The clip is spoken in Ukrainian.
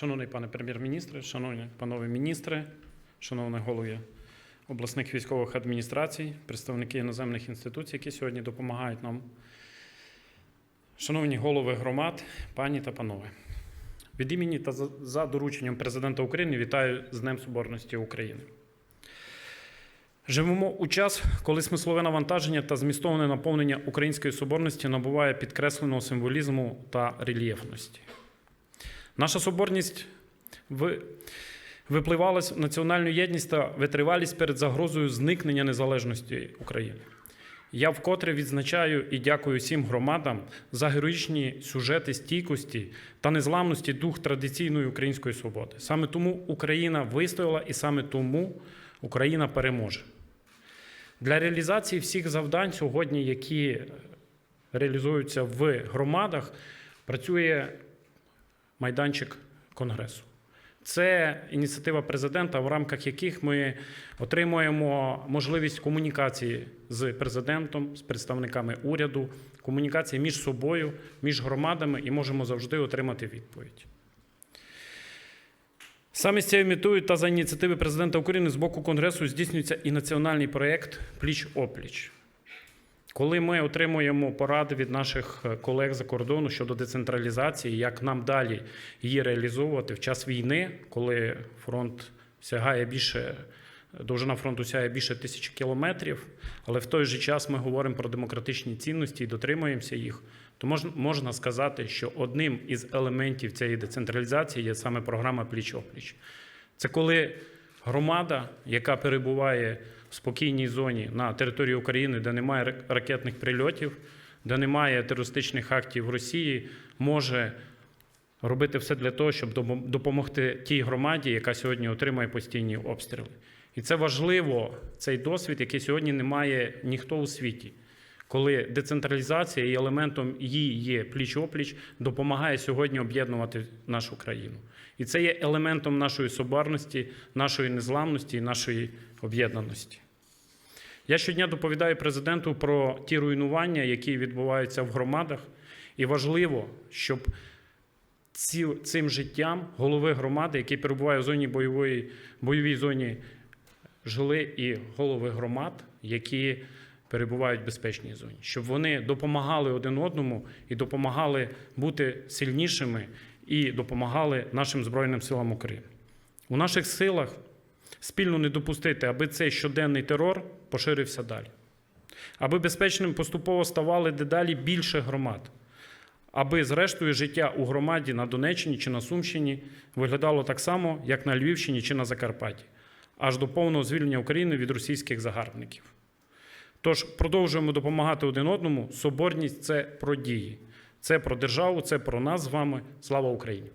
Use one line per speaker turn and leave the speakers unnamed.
Шановний пане прем'єр-міністре, шановні панове міністри, шановні голови обласних військових адміністрацій, представники іноземних інституцій, які сьогодні допомагають нам. Шановні голови громад, пані та панове, від імені та за- дорученням президента України вітаю з Днем Соборності України. Живемо у час, коли смислове навантаження та змістовне наповнення української соборності набуває підкресленого символізму та рельєфності. Наша соборність ви- випливала національну єдність та витривалість перед загрозою зникнення незалежності України. Я вкотре відзначаю і дякую всім громадам за героїчні сюжети стійкості та незламності дух традиційної української свободи. Саме тому Україна вистояла і саме тому Україна переможе. Для реалізації всіх завдань сьогодні, які реалізуються в громадах, працює майданчик Конгресу. Це ініціатива президента, в рамках яких ми отримуємо можливість комунікації з президентом, з представниками уряду, комунікації між собою, між громадами і можемо завжди отримати відповідь. Саме з цією метою та за ініціативи президента України з боку Конгресу здійснюється і національний проєкт Пліч опліч. Коли ми отримуємо поради від наших е, колег за кордону щодо децентралізації, як нам далі її реалізовувати в час війни, коли фронт сягає більше, довжина фронту сягає більше тисячі кілометрів, але в той же час ми говоримо про демократичні цінності і дотримуємося їх, то можна, сказати, що одним із елементів цієї децентралізації є саме програма Пліч-опліч. Це коли громада, яка перебуває в спокійній зоні на території України, де немає рак- ракетних прильотів, де немає терористичних актів в Росії, може робити все для того, щоб допомогти тій громаді, яка сьогодні отримує постійні обстріли. І це важливо, цей досвід, який сьогодні не має ніхто у світі. Коли децентралізація і елементом її є пліч-опліч, допомагає сьогодні об'єднувати нашу країну. І це є елементом нашої соборності, нашої незламності і нашої об'єднаності. Я щодня доповідаю президенту про ті руйнування, які відбуваються в громадах, і важливо, щоб цим життям голови громади, які перебувають в зоні бойової, бойовій зоні, жили і голови громад, які перебувають в безпечній зоні, щоб вони допомагали один одному і допомагали бути сильнішими і допомагали нашим Збройним силам України. У наших силах спільно не допустити, аби цей щоденний терор поширився далі, аби безпечним поступово ставали дедалі більше громад, аби, зрештою, життя у громаді на Донеччині чи на Сумщині виглядало так само, як на Львівщині чи на Закарпатті, аж до повного звільнення України від російських загарбників. Тож продовжуємо допомагати один одному. Соборність це про дії, це про державу, це про нас з вами. Слава Україні!